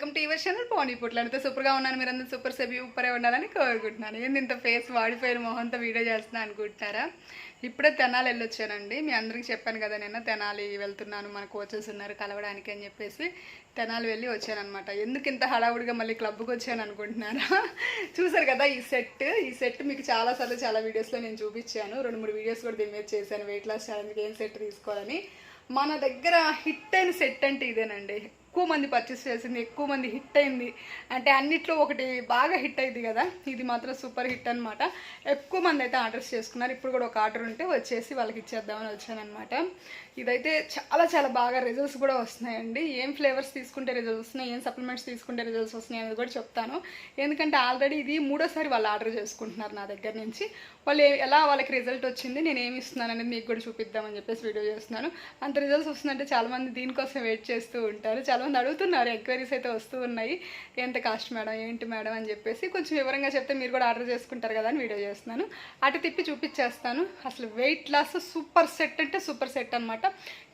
Welcome to your channel పోనీ పుట్లు సూపర్గా ఉన్నాను. మీరందరూ సూపర్ సెబీ ఉప్పరే ఉండాలని కోరుకుంటున్నాను. ఏంది ఇంత ఫేస్ వాడిపోయిన మొహంతో వీడియో చేస్తున్నా అనుకుంటున్నారా? ఇప్పుడే తెనాలి వెళ్ళొచ్చానండి. మీ అందరికి చెప్పాను కదా నిన్న తెనాలి వెళ్తున్నాను మన కోచెస్ ఉన్నారు కలవడానికి అని చెప్పేసి తెనాలి వెళ్ళి వచ్చానమాట ఎందుకు ఇంత హడావుడిగా మళ్ళీ క్లబ్కి వచ్చాను అనుకుంటున్నారా? చూసారు కదా ఈ సెట్ ఈ సెట్ మీకు చాలాసార్లు చాలా వీడియోస్లో నేను చూపించాను. రెండు మూడు వీడియోస్ కూడా దీని మీద చేశాను వెయిట్ లాస్ ఛాలెంజ్కి ఏం సెట్ తీసుకోవాలని. మన దగ్గర హిట్ అయిన సెట్ అంటే ఇదేనండి. ఎక్కువ మంది పర్చేస్ చేసింది ఎక్కువ మంది హిట్ అయింది. అంటే అన్నిట్లో ఒకటి బాగా హిట్ అయింది కదా ఇది మాత్రం సూపర్ హిట్ అనమాట ఎక్కువ మంది అయితే ఆర్డర్స్ చేసుకున్నారు. ఇప్పుడు కూడా ఒక ఆర్డర్ ఉంటే వచ్చేసి వాళ్ళకి ఇచ్చేద్దామని వచ్చానమాట ఇదైతే చాలా చాలా బాగా రిజల్ట్స్ కూడా వస్తున్నాయండి. ఏం ఫ్లేవర్స్ తీసుకుంటే రిజల్ట్స్ వస్తున్నాయి ఏం సప్లిమెంట్స్ తీసుకుంటే రిజల్ట్స్ వస్తున్నాయి అనేది కూడా చెప్తాను. ఎందుకంటే ఆల్రెడీ ఇది మూడోసారి వాళ్ళు ఆర్డర్ చేసుకుంటున్నారు నా దగ్గర నుంచి. వాళ్ళు ఎలా వాళ్ళకి రిజల్ట్ వచ్చింది నేను ఏమి ఇస్తున్నాను అనేది మీకు కూడా చూపిద్దామని చెప్పేసి వీడియో చేస్తున్నాను. అంత రిజల్ట్స్ వస్తుందంటే చాలామంది దీనికోసం వెయిట్ చేస్తూ ఉంటారు. చాలామంది అడుగుతున్నారు ఎంక్వైరీస్ అయితే వస్తూ ఉన్నాయి. ఎంత కాస్ట్ మేడం ఏంటి మేడం అని చెప్పేసి కొంచెం వివరంగా చెప్తే మీరు కూడా ఆర్డర్ చేసుకుంటారు కదా అని వీడియో చేస్తున్నాను. అటు తిప్పి చూపించేస్తాను. అసలు వెయిట్ లాస్ సూపర్ సెట్ అంటే సూపర్ సెట్ అనమాట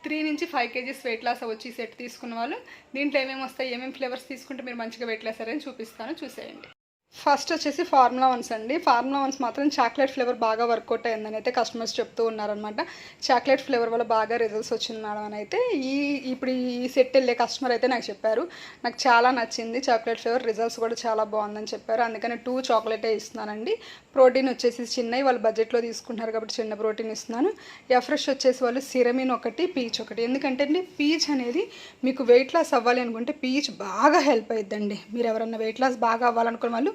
త్రీ నుంచి ఫైవ్ కేజీస్ వెయిట్ లాస్ వచ్చి సెట్ తీసుకున్న వాళ్ళు. దీంట్లో ఏమేమి వస్తాయి ఏమేమి ఫ్లేవర్స్ తీసుకుంటే మీరు మంచిగా వెయిట్ లాస్ అని చూపిస్తాను. చూసేయండి. ఫస్ట్ వచ్చేసి ఫార్ములా వన్స్ అండి. ఫార్ములా వన్స్ మాత్రం చాక్లెట్ ఫ్లేవర్ బాగా వర్కౌట్ అయిందని అయితే కస్టమర్స్ చెప్తూ ఉన్నారనమాట చాక్లెట్ ఫ్లేవర్ వల్ల బాగా రిజల్ట్స్ వచ్చింది మేడం అని అయితే ఈ ఇప్పుడు ఈ సెట్ వెళ్ళే కస్టమర్ అయితే నాకు చెప్పారు. నాకు చాలా నచ్చింది చాక్లెట్ ఫ్లేవర్ రిజల్ట్స్ కూడా చాలా బాగుందని చెప్పారు. అందుకని టూ చాక్లెటే ఇస్తున్నానండి. ప్రోటీన్ వచ్చేసి చిన్నవి వాళ్ళు బడ్జెట్లో తీసుకుంటున్నారు కాబట్టి చిన్న ప్రోటీన్ ఇస్తున్నాను. ఎఫ్రెష్ వచ్చేసి వాళ్ళు సిరమిన్ ఒకటి పీచ్ ఒకటి. ఎందుకంటే అండి పీచ్ అనేది మీకు వెయిట్ లాస్ అవ్వాలి అనుకుంటే పీచ్ బాగా హెల్ప్ అవుతుందండి మీరు ఎవరన్నా వెయిట్ లాస్ బాగా అవ్వాలనుకున్న వాళ్ళు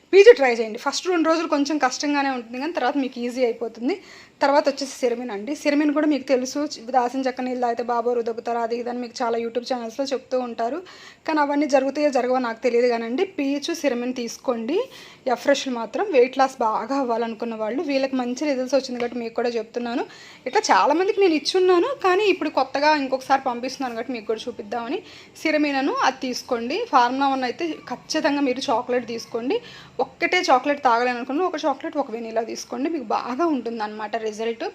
పీచ్ ట్రై చేయండి. ఫస్ట్ రెండు రోజులు కొంచెం కష్టంగానే ఉంటుంది కానీ తర్వాత మీకు ఈజీ అయిపోతుంది. తర్వాత వచ్చేసి సిరమిన్ అండి. సిరమిన్ కూడా మీకు తెలుసు దాసిన చక్క నీళ్ళు అయితే బాబోరు దొబ్బుతారు అది ఇదని అని మీకు చాలా యూట్యూబ్ ఛానల్స్లో చెప్తూ ఉంటారు. కానీ అవన్నీ జరుగుతాయో జరగవో నాకు తెలియదు కానండి. పీచ్ సిరమిన్ తీసుకోండి. ఎఫ్రెష్ మాత్రం వెయిట్ లాస్ బాగా అవ్వాలనుకున్న వాళ్ళు వీళ్ళకి మంచి రిజల్ట్స్ వచ్చింది కాబట్టి మీకు కూడా చెప్తున్నాను. ఇట్లా చాలామందికి నేను ఇచ్చున్నాను కానీ ఇప్పుడు కొత్తగా ఇంకొకసారి పంపిస్తున్నాను కాబట్టి మీకు కూడా చూపిద్దామని. సిరమినను అది తీసుకోండి. ఫార్ములా వన్ అయితే ఖచ్చితంగా మీరు చాక్లెట్ తీసుకోండి. ఒక్కటే చాక్లెట్ తాగలేనుకున్న ఒక చాక్లెట్ ఒక వెనీలా తీసుకోండి మీకు బాగా ఉంటుంది అనమాట రిజల్ట్.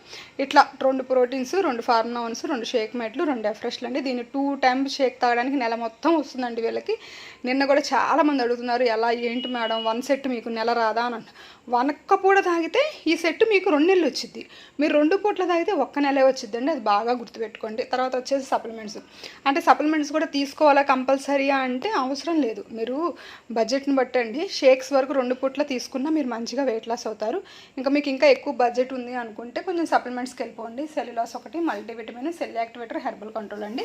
ఇట్లా రెండు ప్రోటీన్స్ రెండు ఫార్ములా రెండు షేక్ మెట్లు రెండు ఎఫ్రెష్లు అండి. దీన్ని టూ టైమ్ షేక్ తాగడానికి నెల మొత్తం వస్తుందండి వీళ్ళకి. నిన్న కూడా చాలా మంది అడుగుతున్నారు ఎలా ఏంటి మేడం? వన్ సెట్ మీకు నెల రాదా? అని అంట వన్ ఒక్క పూట తాగితే ఈ సెట్ మీకు రెండు నెలలు వచ్చింది మీరు రెండు పూట్ల తాగితే ఒక్క నెలే వచ్చిందండి అది బాగా గుర్తుపెట్టుకోండి. తర్వాత వచ్చేసి సప్లిమెంట్స్. అంటే సప్లిమెంట్స్ కూడా తీసుకోవాలా కంపల్సరీయా అంటే అవసరం లేదు. మీరు బడ్జెట్ని బట్టండి. షేక్స్ వరకు రెండు పూట్ల తీసుకున్నా మీరు మంచిగా వెయిట్ లాస్ అవుతారు. ఇంకా మీకు ఇంకా ఎక్కువ బడ్జెట్ ఉంది అనుకుంటే కొంచెం సప్లిమెంట్స్కి వెళ్ళిపోండి. సెల్యులాస్ ఒకటి multivitamin cell activator herbal control అండి.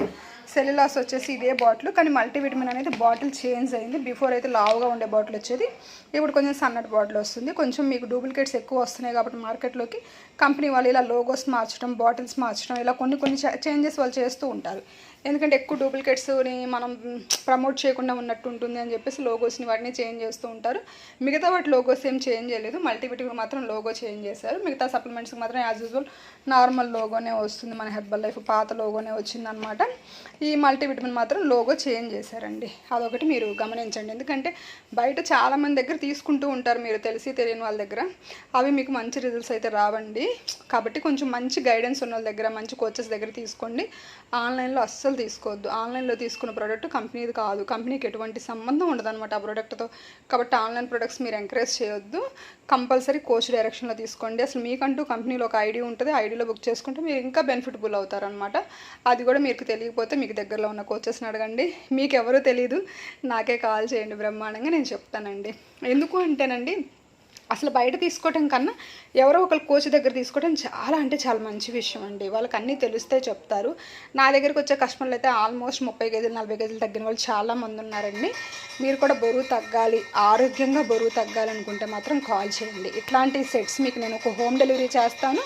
సెల్యులాస్ వచ్చేసి ఇదే బాటిల్ కానీ మల్టీవిటమిన్ అనేది బాటిల్ చేంజ్ అయింది. బిఫోర్ అయితే లావుగా ఉండే బాటిల్ వచ్చేది. ఇప్పుడు కొంచెం సన్నటి బాటిల్ వస్తుంది. కొంచెం మీకు డూప్లికేట్స్ ఎక్కువ వస్తున్నాయి కాబట్టి మార్కెట్లోకి కంపెనీ వాళ్ళు ఇలా లోగోస్ మార్చడం బాటిల్స్ మార్చడం ఇలా కొన్ని కొన్ని చేంజెస్ వాళ్ళు చేస్తూ ఉంటారు. ఎందుకంటే ఎక్కువ డూప్లికేట్స్ని మనం ప్రమోట్ చేయకుండా ఉన్నట్టు ఉంటుంది అని చెప్పేసి లోగోస్ని వాటిని చేంజ్ చేస్తూ ఉంటారు. మిగతా వాటి లోగోస్ ఏం చేంజ్ చేయలేదు. మల్టీవిటికి మాత్రం లోగో చేంజ్ చేశారు. మిగతా సప్లిమెంట్స్కి మాత్రం యాజ్ యూజువల్ నార్మల్ లోగోనే వస్తుంది మన హెర్బల్ లైఫ్ పాత లోగోనే వచ్చిందనమాట ఈ మల్టీవిటమిన్ మాత్రం లోగో చేంజ్ చేశారండి. అదొకటి మీరు గమనించండి. ఎందుకంటే బయట చాలామంది దగ్గర తీసుకుంటూ ఉంటారు మీరు తెలిసి తెలియని వాళ్ళ దగ్గర. అవి మీకు మంచి రిజల్ట్స్ అయితే రావండి. కాబట్టి కొంచెం మంచి గైడెన్స్ ఉన్న వాళ్ళ దగ్గర మంచి కోచెస్ దగ్గర తీసుకోండి. ఆన్లైన్లో అస్సలు తీసుకోవద్దు. ఆన్లైన్లో తీసుకున్న ప్రోడక్ట్ కంపెనీది కాదు. కంపెనీకి ఎటువంటి సంబంధం ఉండదన్నమాట ఆ ప్రోడక్ట్తో కాబట్టి ఆన్లైన్ ప్రోడక్ట్స్ మీరు ఎంకరేజ్ చేయొద్దు. కంపల్సరీ కోచ్ డైరెక్షన్లో తీసుకోండి. అసలు మీకంటూ కంపెనీలో ఒక ఐడి ఉంటుంది. ఐడిలో బుక్ చేసుకుంటే మీరు ఇంకా బెనిఫిటబుల్ అవుతారనమాట అది కూడా మీకు తెలియకపోతే మీకు దగ్గరలో ఉన్న కోచెస్ని అడగండి. మీకు ఎవరూ తెలియదు నాకే కాల్ చేయండి బ్రహ్మాండంగా నేను చెప్తానండి. ఎందుకు అంటేనండి అసలు బయట తీసుకోవటం కన్నా ఎవరో ఒకరు కోచ్ దగ్గర తీసుకోవటం చాలా అంటే చాలా మంచి విషయం అండి. వాళ్ళకి అన్నీ తెలిస్తే చెప్తారు. నా దగ్గరికి వచ్చే కస్టమర్లు అయితే ఆల్మోస్ట్ ముప్పై కేజీలు నలభై కేజీలు తగ్గిన వాళ్ళు చాలా మంది ఉన్నారండి. మీరు కూడా బరువు తగ్గాలి ఆరోగ్యంగా బరువు తగ్గాలనుకుంటే మాత్రం కాల్ చేయండి. ఇట్లాంటి సెట్స్ మీకు నేను ఒక హోమ్ డెలివరీ చేస్తాను.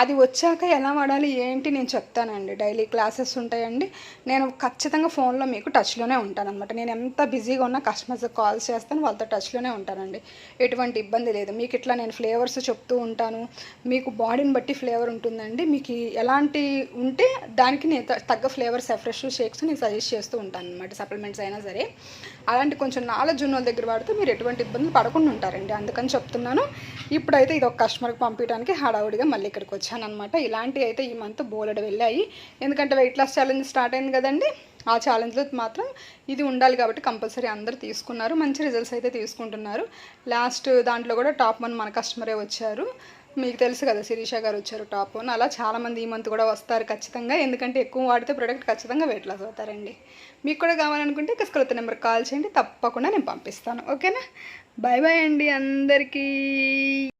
అది వచ్చాక ఎలా వాడాలి ఏంటి నేను చెప్తానండి. డైలీ క్లాసెస్ ఉంటాయండి. నేను ఖచ్చితంగా ఫోన్లో మీకు టచ్లోనే ఉంటాను అనమాట నేను ఎంత బిజీగా ఉన్నా కస్టమర్స్కి కాల్స్ చేస్తాను వాళ్ళతో టచ్లోనే ఉంటానండి. ఎటువంటి ఇబ్బంది లేదు. మీకు ఇట్లా నేను ఫ్లేవర్స్ చెప్తూ ఉంటాను. మీకు బాడీని బట్టి ఫ్లేవర్ ఉంటుందండి. మీకు ఎలాంటి ఉంటే దానికి నేను తగ్గ ఫ్లేవర్స్ ఎఫ్రెష్ షేక్స్ నేను సజెస్ట్ చేస్తూ ఉంటాను అనమాట సప్లిమెంట్స్ అయినా సరే. అలాంటి కొంచెం నాలెడ్జ్ ఉన్న దగ్గర వాడితే మీరు ఎటువంటి ఇబ్బందులు పడకుండా ఉంటారండి. అందుకని చెప్తున్నాను. ఇప్పుడైతే ఇది ఒక కస్టమర్కి పంపించడానికి హడావుడిగా మళ్ళీ ఇక్కడికి వచ్చి అనమాట ఇలాంటివి అయితే ఈ మంత్ బోలెడు వెళ్ళాయి. ఎందుకంటే వెయిట్ లాస్ ఛాలెంజ్ స్టార్ట్ అయింది కదండి. ఆ ఛాలెంజ్లో మాత్రం ఇది ఉండాలి కాబట్టి కంపల్సరీ అందరూ తీసుకున్నారు. మంచి రిజల్ట్స్ అయితే తీసుకుంటున్నారు. లాస్ట్ దాంట్లో కూడా టాప్ వన్ మన కస్టమరే వచ్చారు. మీకు తెలుసు కదా శిరీష గారు వచ్చారు టాప్ వన్ అలా చాలామంది ఈ మంత్ కూడా వస్తారు ఖచ్చితంగా. ఎందుకంటే ఎక్కువ వాడితే ప్రోడక్ట్ ఖచ్చితంగా వెయిట్ లాస్ అవుతారండి. మీకు కూడా కావాలనుకుంటే ఇక నెంబర్ కాల్ చేయండి. తప్పకుండా నేను పంపిస్తాను. ఓకేనా? బాయ్ బాయ్ అండి అందరికీ.